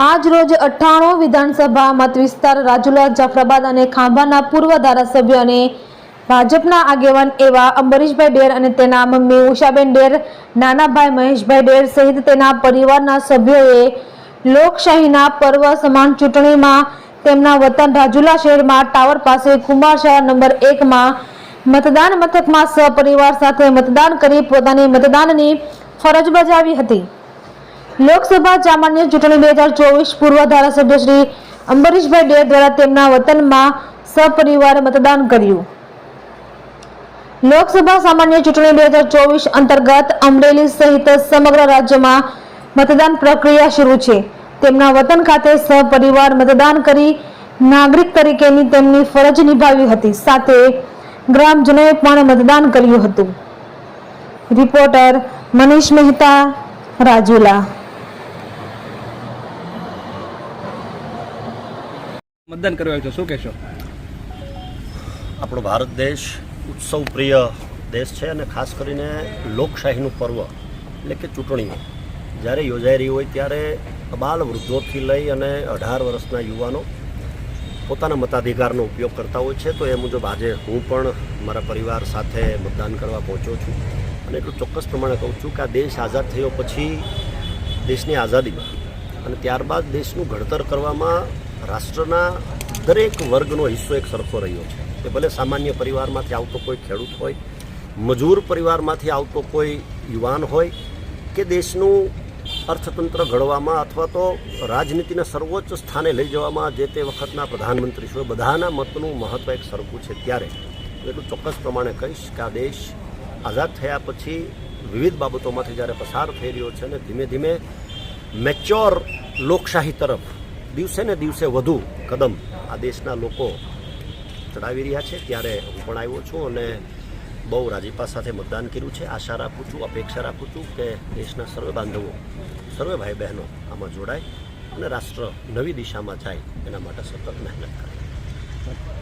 આજ રોજ અઠ્ઠાણું વિધાનસભા મતવિસ્તાર રાજુલા, જાફરાબાદ અને ખાંભાના પૂર્વ ધારાસભ્ય અને ભાજપના આગેવાન એવા અંબરીશભાઈ ડેર અને તેના મમ્મી ઉષાબેન ડેર, નાનાભાઈ મહેશભાઈ ડેર સહિત તેના પરિવારના સભ્યોએ લોકશાહીના પર્વ સમાન ચૂંટણીમાં તેમના વતન રાજુલા શહેરમાં ટાવર પાસે કુમારશાળા નંબર એકમાં મતદાન મથકમાં સપરિવાર સાથે મતદાન કરી પોતાની મતદાનની ફરજ બજાવી હતી. લોકસભા સામાન્ય ચૂંટણી બે હજાર ચોવીસ પૂર્વ ધારાસભ્ય શ્રી અંબરીશભાઈ ડેર દ્વારા તેમના વતનમાં સપરિવાર મતદાન કર્યું. લોકસભા સામાન્ય ચૂંટણી બે હજાર ચોવીસ અંતર્ગત અમરેલી સહિત સમગ્ર રાજ્યમાં મતદાન પ્રક્રિયા શરૂ છે. તેમના વતન ખાતે સપરિવાર મતદાન કરી નાગરિક તરીકેની તેમની ફરજ નિભાવી હતી. સાથે ગ્રામજનોએ પણ મતદાન કર્યું હતું. રિપોર્ટર મનીષ મહેતા, રાજુલા. મતદાન કરવા આવ્યો છો? શું કહેશો? આપણો ભારત દેશ ઉત્સવ પ્રિય દેશ છે અને ખાસ કરીને લોકશાહીનું પર્વ, એટલે કે ચૂંટણીઓ. જ્યારે યોજાઈ રહી હોય ત્યારે બાલ વૃદ્ધોથી લઈ અને અઢાર વર્ષના યુવાનો પોતાના મતાધિકારનો ઉપયોગ કરતા હોય છે. તો એ મુજબ આજે હું પણ મારા પરિવાર સાથે મતદાન કરવા પહોંચ્યો છું. અને એટલું ચોક્કસ પ્રમાણે કહું છું કે આ દેશ આઝાદ થયો પછી દેશની આઝાદીમાં અને ત્યારબાદ દેશનું ઘડતર કરવામાં રાષ્ટ્રના દરેક વર્ગનો હિસ્સો એક સરખો રહ્યો છે. કે ભલે સામાન્ય પરિવારમાંથી આવતો કોઈ ખેડૂત હોય, મજૂર પરિવારમાંથી આવતો કોઈ યુવાન હોય, કે દેશનું અર્થતંત્ર ઘડવામાં અથવા તો રાજનીતિના સર્વોચ્ચ સ્થાને લઈ જવામાં જે તે વખતના પ્રધાનમંત્રી છે બધાના મતનું મહત્ત્વ એક સરખું છે ત્યારે. એટલું ચોક્કસ પ્રમાણે કહીશ કે આ દેશ આઝાદ થયા પછી વિવિધ બાબતોમાંથી જ્યારે પસાર થઈ રહ્યો છે અને ધીમે ધીમે મેચ્યોર લોકશાહી તરફ દિવસે ને દિવસે વધુ કદમ આ દેશના લોકો ચડાવી રહ્યા છે. ત્યારે હું પણ આવ્યો છું અને બહુ રાજીપા સાથે મતદાન કર્યું છે. આશા રાખું છું, અપેક્ષા રાખું છું કે દેશના સર્વે બાંધવો, સર્વે ભાઈ બહેનો આમાં જોડાય અને રાષ્ટ્ર નવી દિશામાં જાય એના માટે સતત મહેનત કરે.